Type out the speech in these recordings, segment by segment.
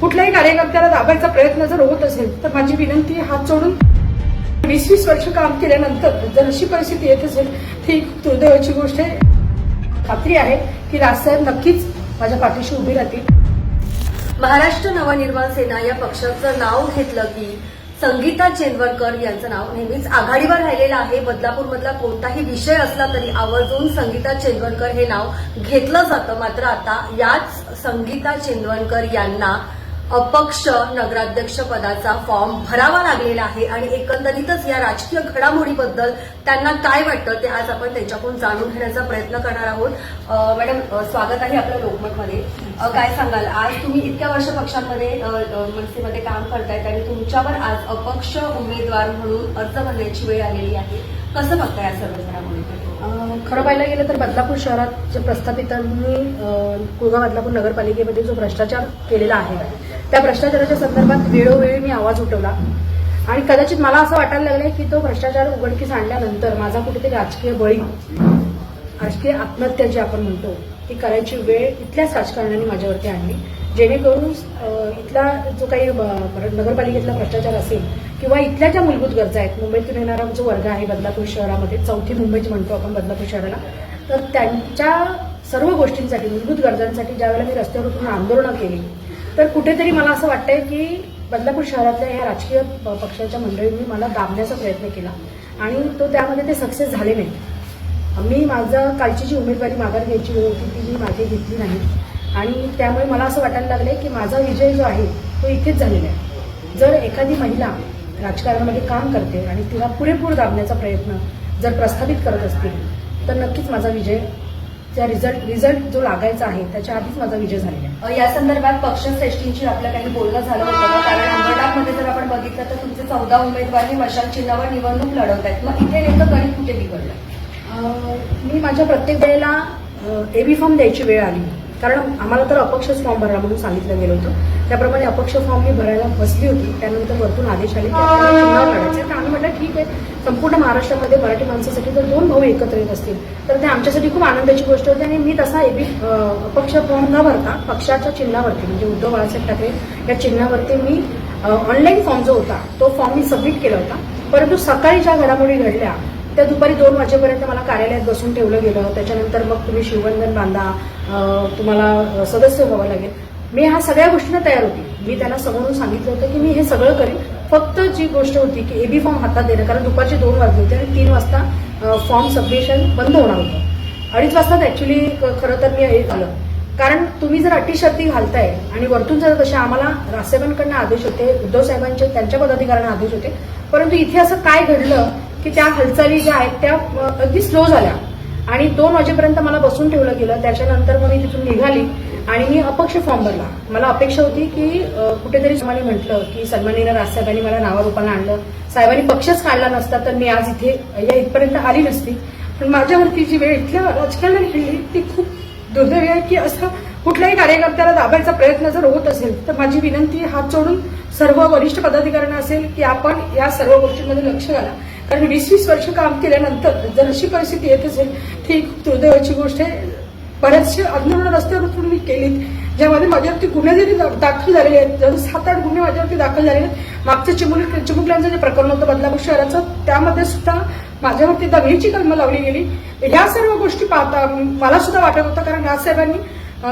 कुठल्याही कार्यकर्त्याला दाबायचा प्रयत्न जर होत असेल तर माझी विनंती हात जोडून वीस वीस वर्ष काम केल्यानंतर जर अशी परिस्थिती येत असेल ती दुर्दैवाची गोष्ट आहे. खात्री आहे की राजसाहेब नक्कीच माझ्या पाठीशी उभी राहतील. महाराष्ट्र नवनिर्माण सेना या पक्षाचं नाव घेतलं की संगीता चेंदवरकर यांचं नाव नेहमीच आघाडीवर राहिलेलं आहे. बदलापूरमधला कोणताही विषय असला तरी आवर्जून संगीता चेंदवरकर हे नाव घेतलं जातं. मात्र आता याच संगीता चेंदवरकर यांना अपक्ष नगराध्यक्ष पदाचा फॉर्म भरावा लागलेला आहे आणि एकंदरीतच या राजकीय घडामोडीबद्दल त्यांना काय वाटतं ते आज आपण त्यांच्याकडून जाणून घेण्याचा प्रयत्न करणार आहोत. मॅडम स्वागत आहे आपल्या लोकमतमध्ये. काय सांगाल? आज तुम्ही इतक्या वर्ष पक्षांमध्ये मनसेमध्ये काम करतायत आणि तुमच्यावर आज अपक्ष उमेदवार म्हणून अर्ज भरण्याची वेळ आलेली आहे. कसं बघताय या सर्व घडामोडीकडे? खरं पाहायला गेलं तर बदलापूर शहरात प्रस्थापितांनी कुळगाव बदलापूर नगरपालिकेमध्ये जो भ्रष्टाचार केलेला आहे त्या भ्रष्टाचाराच्या संदर्भात वेळोवेळी मी आवाज उठवला. आणि कदाचित मला असं वाटायला लागलंय की तो भ्रष्टाचार उघडकीस आणल्यानंतर माझा कुठेतरी राजकीय बळी राजकीय आत्महत्या जी आपण म्हणतो ती करायची वेळ इथल्याच राजकारण्याने माझ्यावरती आणली. जेणेकरून इथला जो काही नगरपालिकेतला भ्रष्टाचार असेल किंवा इथल्या ज्या मूलभूत गरजा आहेत मुंबईतून येणारा जो वर्ग आहे बदलापूर शहरामध्ये चौथी मुंबईची म्हणतो आपण बदलापूर शहराला तर त्यांच्या सर्व गोष्टींसाठी मूलभूत गरजांसाठी ज्यावेळेला मी रस्त्यावर उतरून आंदोलनं केली तर कुठेतरी मला असं वाटतंय की बदलापूर शहरातल्या ह्या राजकीय प- पक्षाच्या मंडळींनी मला दाबण्याचा प्रयत्न केला. आणि तो त्यामध्ये ते सक्सेस झाले नाही मी माझं कालची जी उमेदवारी माघार घ्यायची वेळ होती ती मी मागे घेतली नाही. आणि त्यामुळे मला असं वाटायला लागलं की माझा विजय जो आहे तो इथेच झालेला आहे. जर एखादी महिला राजकारणामध्ये काम करते आणि तिला पुरेपूर दाबण्याचा प्रयत्न जर प्रस्थापित करत असतील तर नक्कीच माझा विजय त्या रिझल्ट रिझल्ट जो लागायचा आहे त्याच्या आधीच माझा विजय झालेला आहे. या संदर्भात पक्षश्रेष्ठींची आपलं काही बोलणं झालं होतं कारण अंबरनाथमध्ये जर आपण बघितलं तर तुमचे चौदा उमेदवार हे मशाल चिन्हावर निवडणूक लढवत आहेत मग इथे नेमकं गणित कुठे बिघडलं? मी माझ्या प्रत्येक वेळेला एबी फॉर्म द्यायची वेळ आली. कारण आम्हाला तर अपक्षच फॉर्म भरा म्हणून सांगितलं गेलं होतं. त्याप्रमाणे अपक्ष फॉर्म मी भरायला बसली होती. त्यानंतर वरतून आदेश आले चिन्हावर लढायचं ठीक आहे संपूर्ण महाराष्ट्रामध्ये मराठी माणसासाठी जर दोन भाऊ एकत्र येत असतील. तर ते आमच्यासाठी खूप आनंदाची गोष्ट होती आणि मी तसा एबी अपक्ष फॉर्म न भरता पक्षाच्या चिन्हावरती म्हणजे उद्धव बाळासाहेब ठाकरे या चिन्हावरती मी ऑनलाईन फॉर्म जो होता तो फॉर्म मी सबमिट केला होता. परंतु सकाळी ज्या घडामोडी घडल्या त्या दुपारी दोन वाजेपर्यंत मला कार्यालयात बसून ठेवलं गेलं. त्याच्यानंतर मग तुम्ही शिवबंधन बांधा तुम्हाला सदस्य व्हावं लागेल. मी ह्या सगळ्या गोष्टींना तयार होती. मी त्यांना समोरून सांगितलं होतं की मी हे सगळं करेन. फक्त जी गोष्ट होती की एबी फॉर्म हातात देणं कारण दुपारचे दोन वाजले होते आणि तीन वाजता फॉर्म सबमिशन बंद होणार होतं. अडीच वाजता ऍक्च्युली खरं तर मी हे झालं. कारण तुम्ही जर अटी शर्ती घालताय आणि वरतून जर तसे आम्हाला रासेबांकडनं आदेश होते उद्धव साहेबांचे त्यांच्या पदाधिकाऱ्यांना आदेश होते परंतु इथे असं काय घडलं की त्या हालचाली ज्या आहेत त्या अगदी स्लो झाल्या. आणि दोन वाजेपर्यंत मला बसून ठेवलं गेलं त्याच्यानंतर मग मी तिथून निघाली. आणि मी अपक्ष फॉर्म भरला. मला अपेक्षा होती की कुठेतरी मला म्हटलं की सन्माननीय राजसाहेबांनी मला नावारूपाला आणलं. साहेबांनी पक्षच काढला नसता तर मी आज इथे या इथपर्यंत आली नसती. पण माझ्यावरती जी वेळ इथल्या राजकारणाने खेळली ती खूप दुर्दैवी आहे की असं कुठल्याही कार्यकर्त्याला दाबायचा प्रयत्न जर होत असेल तर माझी विनंती हात जोडून सर्व वरिष्ठ पदाधिकाऱ्यांना असेल की आपण या सर्व गोष्टींमध्ये लक्ष घाला. कारण वीस वीस वर्ष काम केल्यानंतर जर अशी परिस्थिती येत असेल ती खूप दुर्दैवाची गोष्ट आहे. बऱ्याचशे आंदोलन रस्त्यावर मी केलीत. ज्यामध्ये माझ्यावरती गुन्हे जरी दाखल झालेले आहेत जसं सात आठ गुन्हे माझ्यावरती दाखल झालेले आहेत मागचं चिमुक चिमुकल्यांचं जे प्रकरण होतं बदलापूर शहराचं त्यामध्ये सुद्धा माझ्यावरती दंगलीची कलमं लावली गेली. ह्या सर्व गोष्टी पाहता मला सुद्धा वाटत होतं कारण राजसाहेबांनी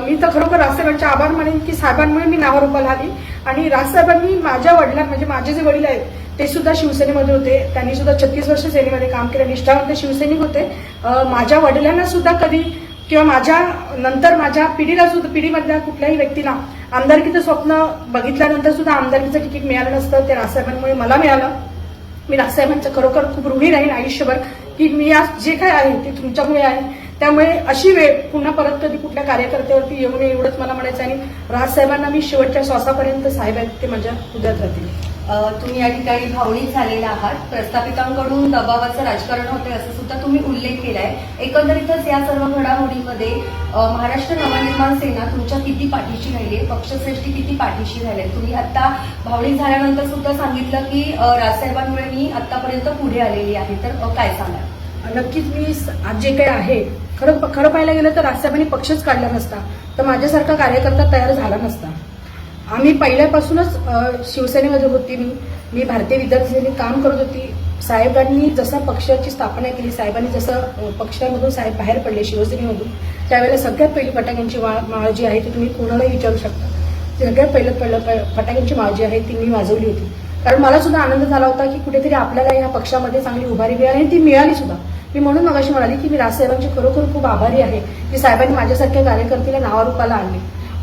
मी तर खरोखर राजसाहेबांचे आभार मानेन की साहेबांमुळे मी नावारूपाला आली आणि राजसाहेबांनी माझ्या वडिलां म्हणजे माझे जे वडील आहेत ते सुद्धा शिवसेनेमध्ये होते. त्यांनी सुद्धा छत्तीस वर्ष सेनेमध्ये काम केलं. निष्ठावंत शिवसैनिक होते. माझ्या वडिलांना सुद्धा कधी किंवा माझ्या नंतर माझ्या पिढीला सुद्धा पिढीमधल्या कुठल्याही व्यक्तीला आमदारकीचं स्वप्न बघितल्यानंतर सुद्धा आमदारकीचं तिकीट मिळालं नसतं ते राजसाहेबांमुळे मला मिळालं. मी राजसाहेबांचं खरोखर खूप ऋणी राहीन आयुष्यभर. की मी आज जे काय आहे ते तुमच्यामुळे आहे. त्यामुळे अशी वेळ पुन्हा परत कधी कुठल्या कार्यकर्त्यावरती येऊ नये एवढंच मला म्हणायचं आणि राजसाहेबांना मी शेवटच्या श्वासापर्यंत साहेब आहेत ते माझ्या हृदयात राहतील. तुम्ही या ठिकाणी भावनिक झालेला आहात. प्रस्थापितांकडून दबावाचं राजकारण होते असं सुद्धा तुम्ही उल्लेख केलाय. एकंदरीतच या सर्व घडामोडीमध्ये महाराष्ट्र नवनिर्माण सेना तुमच्या किती पाठीशी राहिली पक्षश्रेष्ठी किती पाठीशी राहिले तुम्ही आता भावनिक झाल्यानंतर सुद्धा सांगितलं की राजसाहेबांमुळे मी आतापर्यंत पुढे आलेली आहे. तर काय सांगाल? नक्कीच मी आज जे काही आहे खरं खरं पाहायला गेलं तर राजसाहेबांनी पक्षच काढला नसता तर माझ्यासारखा कार्यकर्ता तयार झाला नसता. आम्ही पहिल्यापासूनच शिवसेनेमध्ये होती मी मी भारतीय विद्यार्थी काम करत होती. साहेबांनी जसं पक्षाची स्थापना केली साहेबांनी जसं पक्षामधून साहेब बाहेर पडले शिवसेनेमधून त्यावेळेला सगळ्यात पहिली फटाक्यांची माळ माळ जी आहे ती तुम्ही कोणालाही विचारू शकता. सगळ्यात पहिलं पहिलं प- फटाक्यांची माळ जी आहे ती मी वाजवली होती. कारण मला सुद्धा आनंद झाला होता की कुठेतरी आपल्याला या पक्षामध्ये चांगली उभारी मिळाली आणि ती मिळाली सुद्धा. मी म्हणून मगाशी म्हणाली की मी राजसाहेबांची खरोखर खूप आभारी आहे. की साहेबांनी माझ्यासारख्या कार्यकर्त्याला नावारूपाला आणले.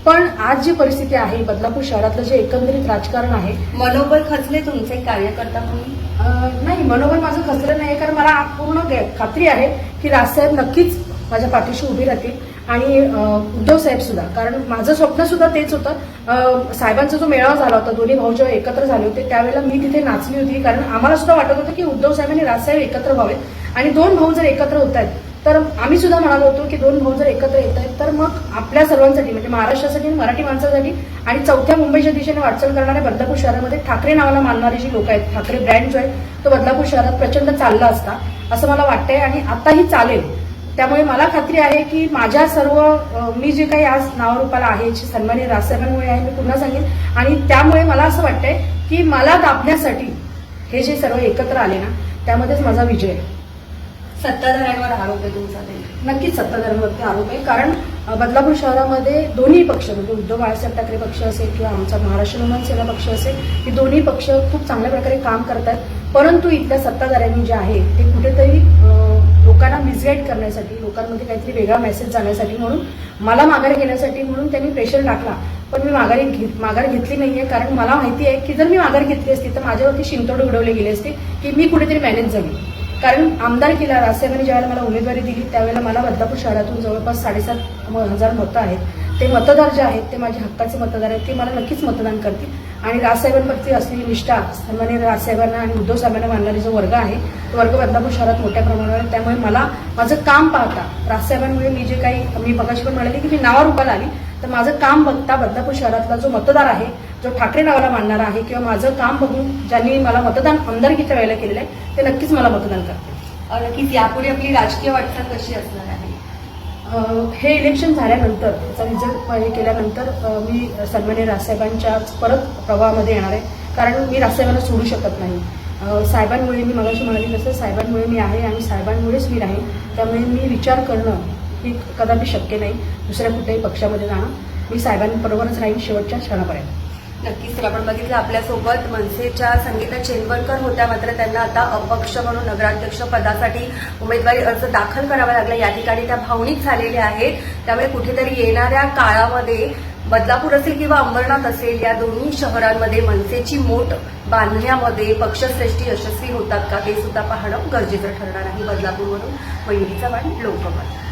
पण आज जी परिस्थिती आहे बदलापूर शहरातलं जे एकंदरीत राजकारण आहे मनोबल खचले तुमचे कार्यकर्ता म्हणून? नाही मनोबल माझं खचलं नाही कारण मला पूर्ण खात्री आहे की राजसाहेब नक्कीच माझ्या पाठीशी उभी राहतील आणि उद्धव साहेब सुद्धा. कारण माझं स्वप्न सुद्धा तेच होतं. साहेबांचा जो मेळावा झाला होता दोन्ही भाऊ जेव्हा एकत्र झाले होते त्यावेळेला मी तिथे नाचली होती. कारण आम्हाला सुद्धा वाटत होतं की उद्धव साहेब आणि राजसाहेब एकत्र व्हावेत. आणि दोन भाऊ जर एकत्र होत आहेत तर आम्ही सुद्धा म्हणालो होतो की दोन भाऊ जर एकत्र येत आहेत तर मग आपल्या सर्वांसाठी म्हणजे महाराष्ट्रासाठी आणि मराठी माणसासाठी आणि चौथ्या मुंबईच्या दिशेने वाटचाल करणाऱ्या बदलापूर शहरामध्ये ठाकरे नावाला मानणारी जी लोक आहेत ठाकरे ब्रँड जो आहे तो बदलापूर शहरात प्रचंड चालला असता असं मला वाटतंय आणि आताही चालेल. त्यामुळे मला खात्री आहे की माझ्या सर्व मी जे काही आज नावरूपाला आहे जे सन्मान्य राजसाहेबांमुळे आहे मी पुन्हा सांगेन. आणि त्यामुळे मला असं वाटतंय की मला दाबण्यासाठी हे जे सर्व एकत्र आले ना त्यामध्येच माझा विजय आहे. सत्ताधाऱ्यांवर आरोप आहे तुमचा नक्कीच सत्ताधाऱ्यांवरती आरोप आहे. कारण बदलापूर शहरामध्ये दोन्ही पक्ष म्हणजे उद्धव बाळासाहेब ठाकरे पक्ष असेल किंवा आमचा महाराष्ट्र नवमान सेना पक्ष असेल हे दोन्ही पक्ष खूप चांगल्या प्रकारे काम करतात. परंतु इथल्या सत्ताधाऱ्यांनी जे आहे ते कुठेतरी लोकांना मिसगाईड करण्यासाठी लोकांमध्ये काहीतरी वेगळा मेसेज जाण्यासाठी म्हणून मला माघार घेण्यासाठी म्हणून त्यांनी प्रेशर टाकला. पण मी माघारी घेत माघार घेतली नाही आहे कारण मला माहिती आहे की जर मी माघार घेतली असती तर माझ्यावरती शिंतोड उडवले गेले असते की मी कुठेतरी मॅनेज झाली. कारण आमदार केला राजसाहेबांनी ज्यावेळेला मला उमेदवारी दिली त्यावेळेला मला बदलापूर शहरातून जवळपास साडेसात हजार मतं आहेत. ते मतदार जे आहेत ते माझे हक्काचे मतदार आहेत ते मला नक्कीच मतदान करतील. आणि राजसाहेबांवरती असलेली निष्ठा सन्मान्य राजसाहेबांना आणि उद्धव साहेबांना मानणारा जो वर्ग आहे तो वर्ग बदलापूर शहरात मोठ्या प्रमाणावर आहे. त्यामुळे मला माझं काम पाहता राजसाहेबांमुळे मी जे काही मी मगाशी पण म्हणाले की मी नावारूपाला आली. तर माझं काम बघता बदलापूर शहरातला जो मतदार आहे जो ठाकरे नावाला मानणारा आहे किंवा माझं काम बघून ज्यांनी मला मतदान आमदारकीच्या वेळेला केलेलं आहे ते नक्कीच मला मतदान करतील. अ, नक्कीच यापुढे आपली राजकीय वाटचाल कशी असणार आहे? हे इलेक्शन झाल्यानंतर त्याचा रिझल्ट हे केल्यानंतर मी सन्मान्य राजसाहेबांच्या परत प्रवाहामध्ये येणार आहे. कारण मी राजसाहेबांना सोडू शकत नाही. साहेबांमुळे मी मगाशी म्हणाली तसं साहेबांमुळे मी आहे आणि साहेबांमुळेच मी राहीन. त्यामुळे मी विचार करणं ही कदापि शक्य नाही दुसऱ्या कुठल्याही पक्षामध्ये जाणं. मी साहेबांबरोबरच राहीन शेवटच्या क्षणापर्यंत. नक्कीच तर आपण बघितलं आपल्यासोबत मनसेच्या संगीता चेंबरकर होत्या मात्र त्यांना आता अपक्ष म्हणून नगराध्यक्ष पदासाठी उमेदवारी अर्ज दाखल करावा लागला. या ठिकाणी त्या भावनिक झालेल्या आहेत. त्यामुळे कुठेतरी येणाऱ्या काळामध्ये बदलापूर असेल किंवा अंबरनाथ असेल या दोन्ही शहरांमध्ये मनसेची मोठ बांधण्यामध्ये पक्षश्रेष्ठी यशस्वी होतात का ते सुद्धा पाहणं गरजेचं ठरणार आहे बदलापूरवरून. मयुरीचा चव्हाण लोकमत.